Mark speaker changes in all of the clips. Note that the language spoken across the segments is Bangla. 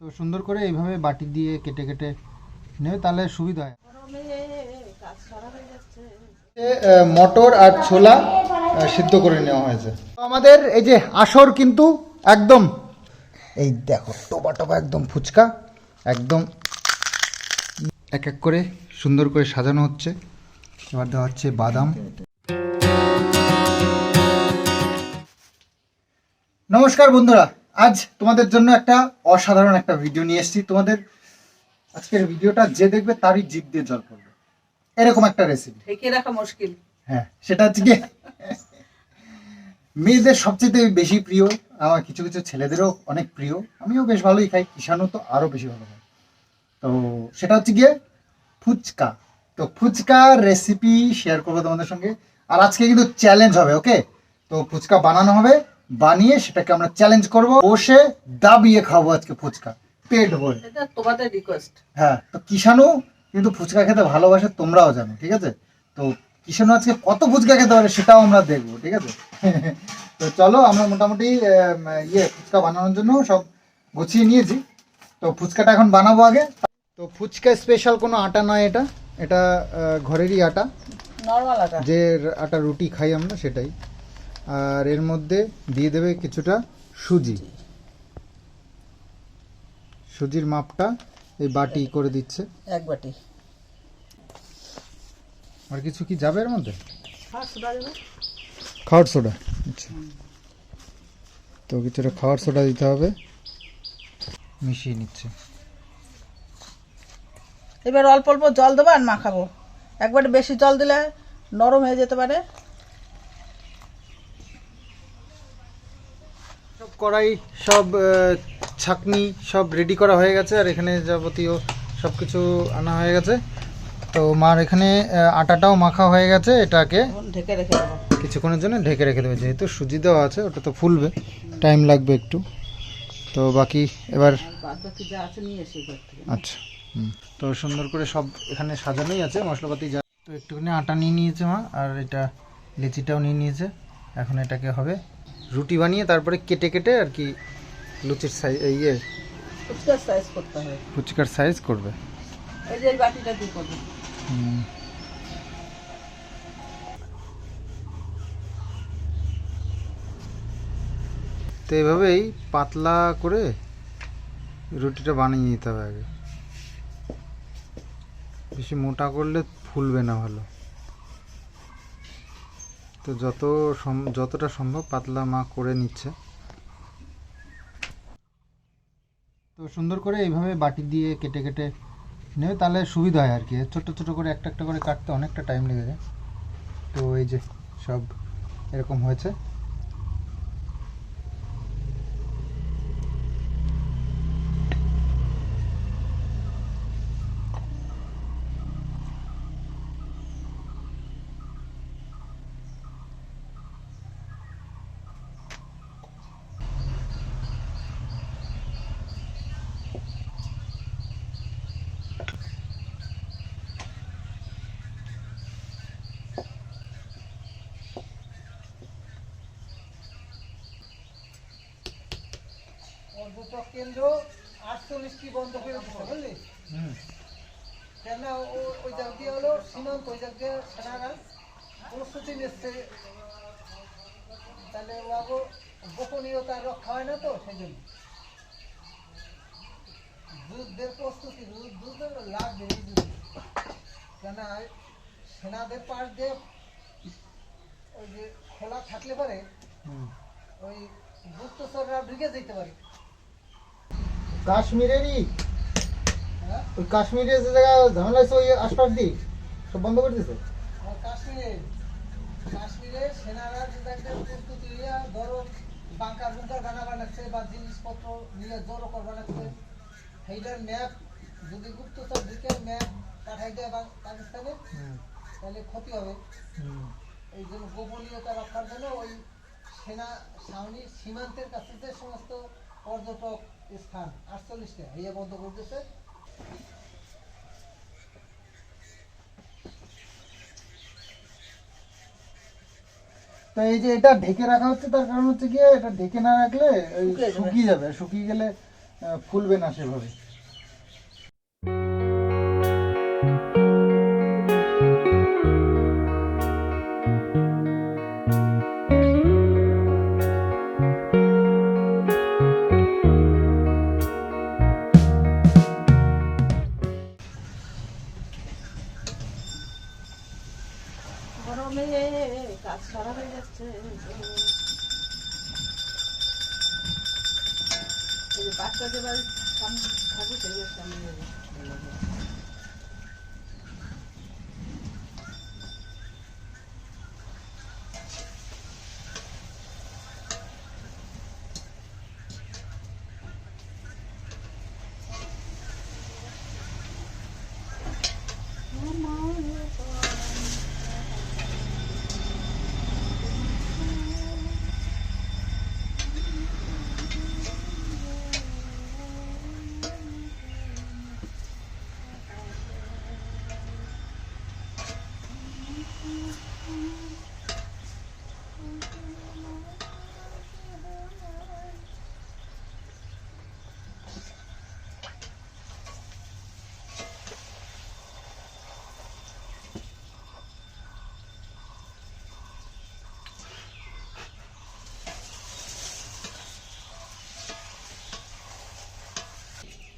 Speaker 1: তো সুন্দর করে এইভাবে বাটি দিয়ে কেটে কেটে নেবে তাহলে সুবিধা হয়
Speaker 2: মটর আর ছোলা সিদ্ধ করে নেওয়া হয়েছে আমাদের এই যে আসর কিন্তু একদম এই দেখো টোপা টোপা একদম ফুচকা একদম এক এক করে সুন্দর করে সাজানো হচ্ছে এবার দেওয়া হচ্ছে বাদাম নমস্কার বন্ধুরা আজ তোমাদের জন্য একটা অসাধারণ একটা ভিডিও নিয়ে এসেছি তোমাদের আজকের ভিডিওটা যে দেখবে তারই জিভ দিয়ে জল পড়বে এরকম একটা রেসিপি রাখা মুশকিল হ্যাঁ সেটা হচ্ছে কি মেয়েদের সবচেয়ে বেশি প্রিয় আমার কিছু কিছু ছেলেদেরও অনেক প্রিয় আমিও বেশ ভালোই খাই কিষানও তো আরও বেশি ভালো খাই তো সেটা হচ্ছে গিয়ে ফুচকা তো ফুচকা রেসিপি শেয়ার করবো তোমাদের সঙ্গে আর আজকে কিন্তু চ্যালেঞ্জ হবে ওকে তো ফুচকা বানানো হবে বানিয়ে সেটাকে আমরা চ্যালেঞ্জ করব বসে দাবিয়ে খাবো আজকে ফুচকা পেট ভরে
Speaker 3: তোমাদের রিকোয়েস্ট
Speaker 2: হ্যাঁ তো কিষানু কিন্তু ফুচকা খেতে ভালোবাসে তোমরাও জানো ঠিক আছে তো কিষানু আজকে কত ফুচকা খেতে পারে সেটাও আমরা দেখবো ঠিক আছে তো চলো আমরা মোটামুটি ইয়ে ফুচকা বানানোর জন্য সব গুছিয়ে নিয়েছি তো ফুচকাটা এখন বানাবো আগে তো ফুচকা স্পেশাল কোনো আটা নয় এটা এটা ঘরেরই আটা নর্মাল আটা যে আটা রুটি খাই আমরা সেটাই আর এর মধ্যে দিয়ে দেবে কিছুটা সুজি সুজির মাপটা এই বাটি করে দিচ্ছে এক বাটি আর কিছু কি যাবে এর মধ্যে খাওয়ার সোডা আচ্ছা তো কিছুটা খাওয়ার সোডা দিতে হবে মিশিয়ে নিচ্ছে
Speaker 3: এবার অল্প অল্প জল দেবো আর মাখাবো একবার বেশি জল দিলে নরম হয়ে যেতে পারে
Speaker 2: কড়াই সব ছাকনি সব রেডি করা হয়ে গেছে আর এখানে যাবতীয় সব কিছু আনা হয়ে গেছে তো মার এখানে আটাটাও মাখা হয়ে গেছে এটাকে ঢেকে রেখে দেবো কিছুক্ষণের জন্য ঢেকে রেখে দেবে যেহেতু সুজি দেওয়া আছে ওটা তো ফুলবে টাইম লাগবে একটু তো বাকি এবার আচ্ছা তো সুন্দর করে সব এখানে সাজানোই আছে মশলাপাতি যা তো একটুখানি আটা নিয়ে নিয়েছে মা আর এটা লিচিটাও নিয়ে নিয়েছে এখন এটাকে হবে রুটি বানিয়ে তারপরে কেটে কেটে আর কি লুচির সাইজ ইয়ে
Speaker 3: ফুচকার সাইজ করতে হয়
Speaker 2: ফুচকার সাইজ করবে
Speaker 3: এই যে বাটিটা দিয়ে করবে
Speaker 2: তো এইভাবেই পাতলা করে রুটিটা বানিয়ে নিতে হবে আগে বেশি মোটা করলে ফুলবে না ভালো তো যত যতটা সম্ভব পাতলা মা করে নিচ্ছে তো সুন্দর করে এইভাবে বাটি দিয়ে কেটে কেটে নেবে তাহলে সুবিধা হয় আর কি ছোট ছোট করে একটা একটা করে কাটতে অনেকটা টাইম লেগে যায় তো এই যে সব এরকম হয়েছে
Speaker 3: কেন্দ্র আটচল্লিশটি বন্ধ হয়ে দিচ্ছে বুঝলি কেননা ওই জাগ দিয়ে হলো সীমান্ত ওই জাগ দিয়ে সেনারা প্রস্তুতি নিচ্ছে তাহলে ওগো গোপনীয়তা রক্ষা হয় না তো সেই জন্য যুদ্ধের প্রস্তুতি যুদ্ধের লাগবে কেন সেনাদের পাশ দিয়ে ওই যে খোলা থাকলে পারে ওই গুপ্তচররা ঢুকে যেতে পারে
Speaker 2: কাশ্মীরেরই ওই কাশ্মীরের যে জায়গা ঝামেলা হয়েছে ওই আশপাশ দিয়ে সব বন্ধ করে দিয়েছে
Speaker 3: বাংকার বুঙ্কার গানা বানাচ্ছে বা জিনিসপত্র নিয়ে জড়ো করবা লাগছে সেইটার ম্যাপ যদি গুপ্তচর দিকে ম্যাপ পাঠাই দেয় পাকিস্তানে ক্ষতি হবে এই জন্য গোপনীয়তা রক্ষার জন্য ওই সেনা সীমান্তের কাছে যে সমস্ত পর্যটক স্থান আটচল্লিশটা ইয়ে বন্ধ করতেছে
Speaker 2: তো এই যে এটা ঢেকে রাখা হচ্ছে তার কারণ হচ্ছে গিয়ে এটা ঢেকে না রাখলে শুকিয়ে যাবে শুকিয়ে গেলে ফুলবে না সেভাবে
Speaker 3: বাচ্চাদের বাড়ির সামনে ঠাকুর সামনে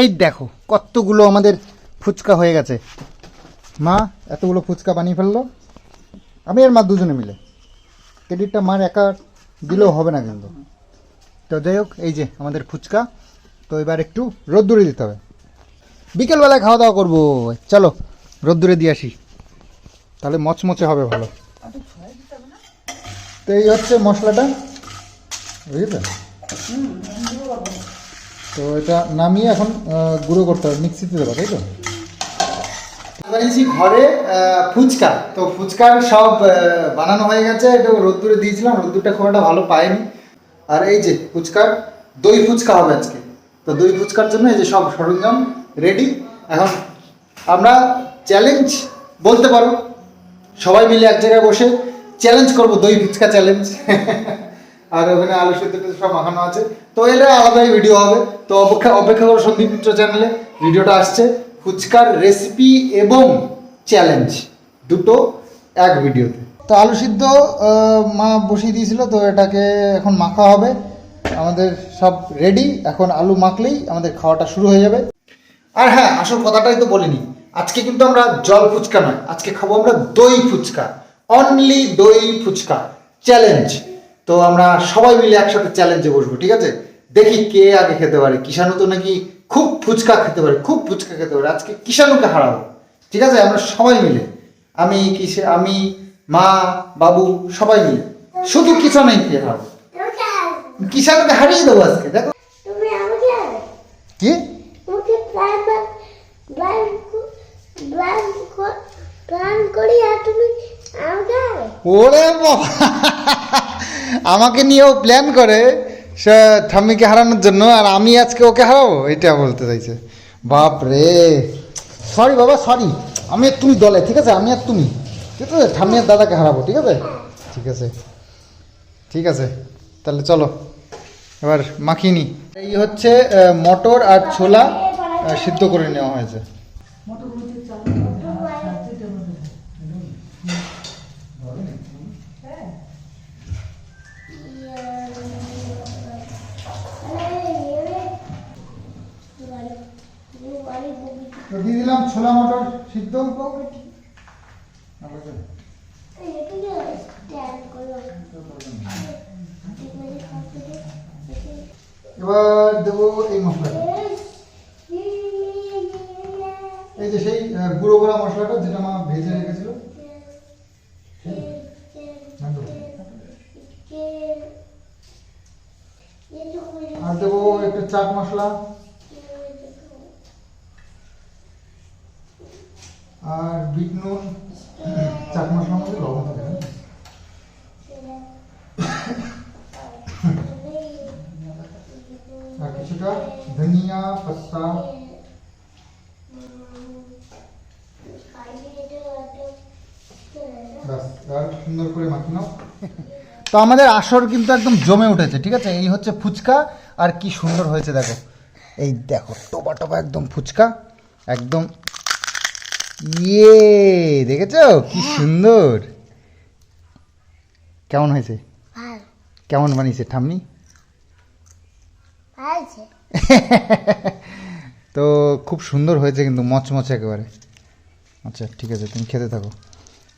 Speaker 2: এই দেখো কতগুলো আমাদের ফুচকা হয়ে গেছে মা এতগুলো ফুচকা বানিয়ে ফেললো আমি আর মা দুজনে মিলে ক্রেডিটটা মার একা দিলেও হবে না কিন্তু তো যাই হোক এই যে আমাদের ফুচকা তো এবার একটু রোদ্দুরে দিতে হবে বিকেলবেলায় খাওয়া দাওয়া করবো চলো রোদ্দুরে দিয়ে আসি তাহলে মচমচে হবে ভালো তো এই হচ্ছে মশলাটা বুঝলে তো এটা নামিয়ে এখন গুঁড়ো করতে হবে মিক্সিতে দেবো তাই তো বানিয়েছি ঘরে ফুচকা তো ফুচকার সব বানানো হয়ে গেছে এটা রোদ্দুরে দিয়েছিলাম রোদ্দুরটা খুব একটা ভালো পায়নি আর এই যে ফুচকার দই ফুচকা হবে আজকে তো দই ফুচকার জন্য এই যে সব সরঞ্জাম রেডি এখন আমরা চ্যালেঞ্জ বলতে পারো সবাই মিলে এক জায়গায় বসে চ্যালেঞ্জ করব দই ফুচকা চ্যালেঞ্জ আর ওখানে আলু সেদ্ধটা সব মাখানো আছে তো এলে আলাদাই ভিডিও হবে তো অপেক্ষা অপেক্ষা করো সন্দীপ মিত্র চ্যানেলে ভিডিওটা আসছে ফুচকার রেসিপি এবং চ্যালেঞ্জ দুটো এক ভিডিওতে তো আলু সিদ্ধ মা বসিয়ে দিয়েছিল তো এটাকে এখন মাখা হবে আমাদের সব রেডি এখন আলু মাখলেই আমাদের খাওয়াটা শুরু হয়ে যাবে আর হ্যাঁ আসল কথাটাই তো বলিনি আজকে কিন্তু আমরা জল ফুচকা নয় আজকে খাবো আমরা দই ফুচকা অনলি দই ফুচকা চ্যালেঞ্জ তো আমরা সবাই মিলে একসাথে চ্যালেঞ্জে বসবো ঠিক আছে দেখি কে আগে খেতে পারে কিষানু তো নাকি খুব ফুচকা খেতে পারে খুব ফুচকা খেতে পারে আজকে কিষানুকে হারাবো ঠিক আছে আমরা সবাই মিলে আমি কিসে আমি মা বাবু সবাই মিলে শুধু কিষানই কে হারাবো কিষানুকে হারিয়ে দেবো আজকে দেখো কি
Speaker 4: করি আর তুমি
Speaker 2: ওরে বাবা আমাকে ও প্ল্যান করে সে ঠাম্মিকে হারানোর জন্য আর আমি আজকে ওকে হারাবো এটা বলতে চাইছে বাপ রে সরি বাবা সরি আমি আর তুমি দলে ঠিক আছে আমি আর তুমি ঠিক আছে ঠাম্মি আর দাদাকে হারাবো ঠিক আছে ঠিক আছে ঠিক আছে তাহলে চলো এবার মাখিয়ে নি এই হচ্ছে মটর আর ছোলা সিদ্ধ করে নেওয়া হয়েছে ছোলা মটর সিদ্ধ এবার দেবো এই মশলাটা এই যে সেই গুঁড়ো গোড়া মশলাটা যেটা মা ভেজে রেখেছিল আর দেবো একটু চাট মশলা আর বিট নুন চাট মশলার মধ্যে লবণ থাকে না আর কিছুটা ধনিয়া পাস্তা তো আমাদের আসর কিন্তু একদম জমে উঠেছে ঠিক আছে এই হচ্ছে ফুচকা আর কি সুন্দর হয়েছে দেখো এই দেখো টোপা টোপা একদম ফুচকা একদম ইয়ে দেখেছ কি হ্যাঁ। সুন্দর কেমন হয়েছে কেমন বানিয়েছে ঠাম্মি তো খুব সুন্দর হয়েছে কিন্তু মচমচ একেবারে আচ্ছা ঠিক আছে তুমি খেতে থাকো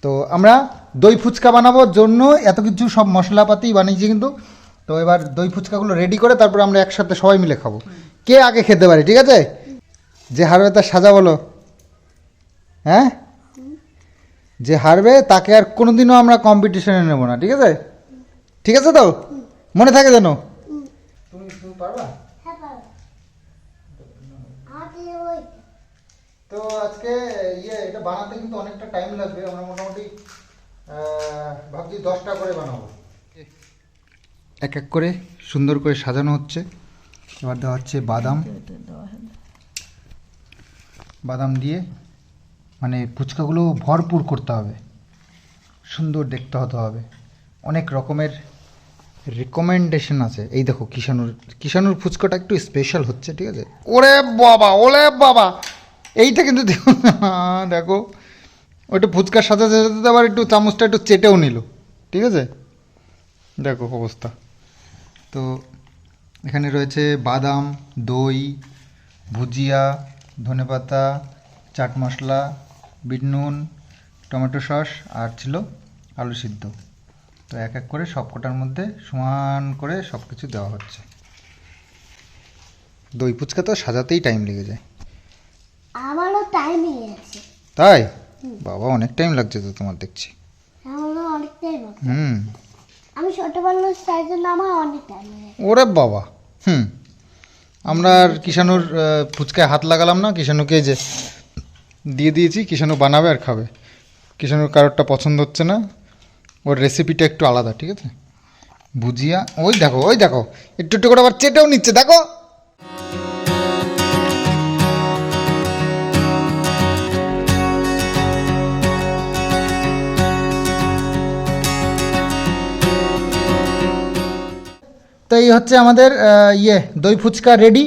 Speaker 2: তো আমরা দই ফুচকা বানাবোর জন্য এত কিছু সব মশলাপাতি বানিয়েছি কিন্তু তো এবার দই ফুচকাগুলো রেডি করে তারপর আমরা একসাথে সবাই মিলে খাবো কে আগে খেতে পারি ঠিক আছে যে হারবে তার সাজা বলো হ্যাঁ যে হারবে তাকে আর কোনোদিনও আমরা কম্পিটিশনে নেব না ঠিক আছে ঠিক আছে তো মনে থাকে যেন
Speaker 4: হ্যাঁ,
Speaker 2: তো আজকে ইয়ে এটা বানাতে কিন্তু অনেকটা টাইম লাগবে আমরা মোটামুটি ভাবছি দশটা করে বানাবো এক এক করে সুন্দর করে সাজানো হচ্ছে এবার দেওয়া হচ্ছে বাদাম বাদাম দিয়ে মানে ফুচকাগুলো ভরপুর করতে হবে সুন্দর দেখতে হতে হবে অনেক রকমের রিকমেন্ডেশন আছে এই দেখো কিষানুর কিষানুর ফুচকাটা একটু স্পেশাল হচ্ছে ঠিক আছে ওরে বাবা ওরে বাবা এইটা কিন্তু দেখো দেখো ওইটা ফুচকার সাথে সাথে আবার একটু চামচটা একটু চেটেও নিল ঠিক আছে দেখো অবস্থা তো এখানে রয়েছে বাদাম দই ভুজিয়া ধনেপাতা চাট মশলা বিট নুন টমেটো সস আর ছিল আলু সিদ্ধ তো এক এক করে সব কটার মধ্যে সমান করে সব কিছু দেওয়া হচ্ছে দই ফুচকা তো সাজাতেই টাইম লেগে যায়
Speaker 4: আমারও টাইম লেগেছে
Speaker 2: তাই বাবা অনেক টাইম লাগছে তো তোমার দেখছি
Speaker 4: আমারও অনেক টাইম হুম আমি সাইজের অনেক টাইম
Speaker 2: ওরে বাবা হুম আমরা আর কিষানুর ফুচকায় হাত লাগালাম না কিষানুকে যে দিয়ে দিয়েছি কিষাণু বানাবে আর খাবে কিষাণুর কারোরটা পছন্দ হচ্ছে না ওর রেসিপিটা একটু আলাদা ঠিক আছে বুঝিয়া ওই দেখো ওই দেখো একটু একটু করে আবার চেটেও নিচ্ছে দেখো তো এই হচ্ছে আমাদের ইয়ে দই ফুচকা রেডি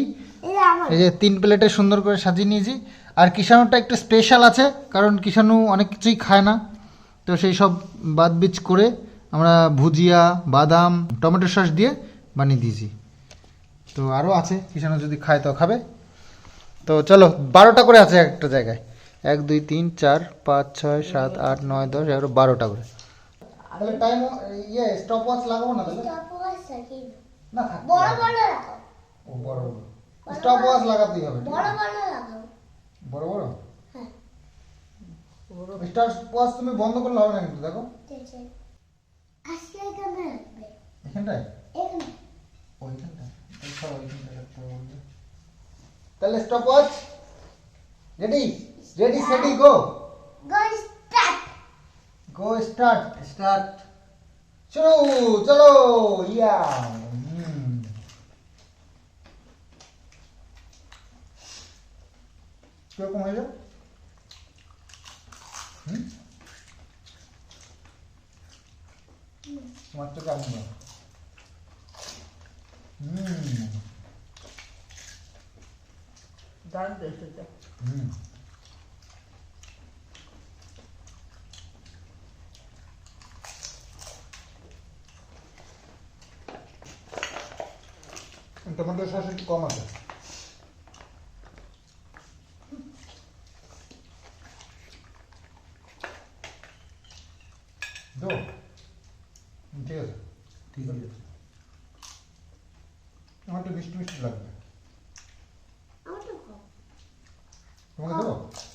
Speaker 2: এই যে তিন প্লেটে সুন্দর করে সাজিয়ে নিয়েছি আর কিষাণুটা একটু স্পেশাল আছে কারণ কিষাণু অনেক কিছুই খায় না তো সেই সব বাদ বীজ করে আমরা ভুজিয়া বাদাম টমেটো সস দিয়ে বানিয়ে দিয়েছি তো আরও আছে কিষাণু যদি খায় তো খাবে তো চলো বারোটা করে আছে একটা জায়গায় এক দুই তিন চার পাঁচ ছয় সাত আট নয় দশ এগারো বারোটা করে টাইম ইয়ে, লাগাবো না বড় বড় স্টপ ওয়াচ লাগাতেই হবে
Speaker 4: বড় বড় লাগাও
Speaker 2: বড় বড় হ্যাঁ স্টার ওয়াচ তুমি বন্ধ করলে হবে না কিন্তু দেখো
Speaker 4: আজকে এখানে রাখবে এখানটায় এখানে
Speaker 2: ওইখানটায় সব ওইখানটায় রাখতে হবে তাহলে stop watch ready ready steady go
Speaker 4: go start
Speaker 2: go start start চলো চলো ইয়া কিরকম হয়ে যায় হুম তোমার তো কেমন না হুম
Speaker 3: দারুণ টেস্ট হয়েছে
Speaker 2: টমেটো সস একটু কম আছে 啊。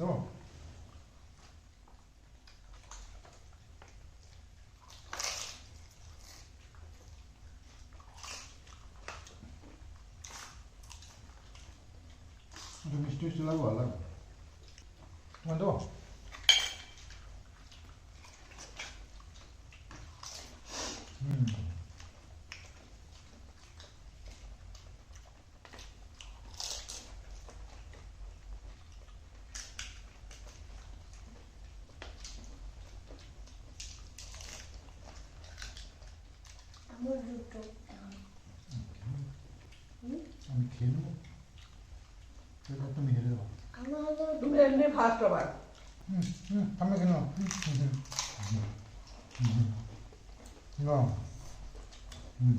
Speaker 2: No. Dove mi stessi la guarda? Quando? আমার দুটো আমি খেয়ে নেবো এবার তুমি হেরে যাবো
Speaker 3: তুমি এমনি ফার্স্ট আবার
Speaker 2: হুম হুম আমি কেন হুম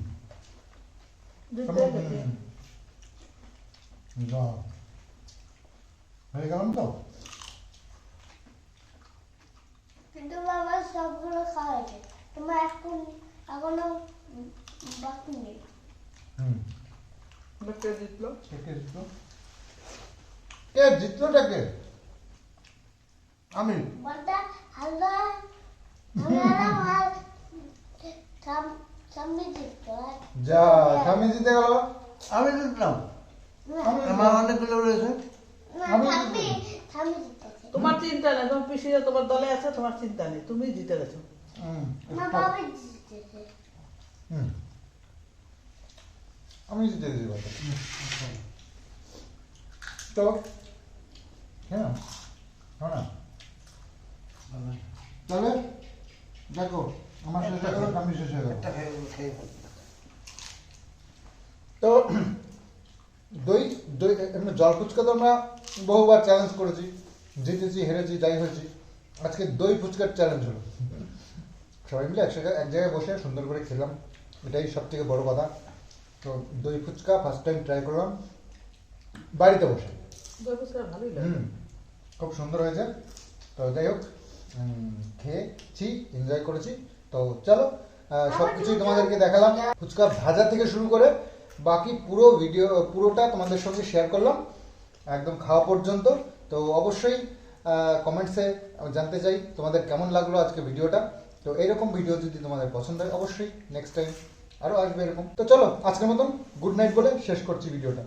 Speaker 2: হয়ে গেলাম তো
Speaker 4: কিন্তু বাবা সবগুলো খাওয়া তোমার এখন এখনো বাকি নেই হুম
Speaker 3: কে জিতলো
Speaker 2: কে কে জিতলোটা কে আমি
Speaker 4: বড়টা হালদা
Speaker 2: আমি জিতলাম আমার অনেকগুলো
Speaker 3: তোমার চিন্তা নেই তোমার পিসিরা তোমার দলে আছে তোমার চিন্তা নেই তুমি জিতে গেছো
Speaker 2: আমি দিয়ে দেবো তো হ্যাঁ হ্যাঁ দেখো আমার শেষ দই দই এমনি জল ফুচকা তো আমরা বহুবার চ্যালেঞ্জ করেছি জিতেছি হেরেছি যাই হয়েছি আজকে দই ফুচকার চ্যালেঞ্জ হলো সবাই মিলে একসাথে এক জায়গায় বসে সুন্দর করে খেলাম এটাই সব থেকে বড় কথা তো দই ফুচকা ফার্স্ট টাইম ট্রাই করলাম বাড়িতে বসে
Speaker 3: দই ফুচকা হুম
Speaker 2: খুব সুন্দর হয়েছে তো যাই হোক খেয়েছি এনজয় করেছি তো চলো সব কিছুই তোমাদেরকে দেখালাম ফুচকা ভাজা থেকে শুরু করে বাকি পুরো ভিডিও পুরোটা তোমাদের সঙ্গে শেয়ার করলাম একদম খাওয়া পর্যন্ত তো অবশ্যই কমেন্টসে জানতে চাই তোমাদের কেমন লাগলো আজকে ভিডিওটা তো এরকম ভিডিও যদি তোমাদের পছন্দ হয় অবশ্যই নেক্সট টাইম আরও আসবে এরকম তো চলো আজকের মতন গুড নাইট বলে শেষ করছি ভিডিওটা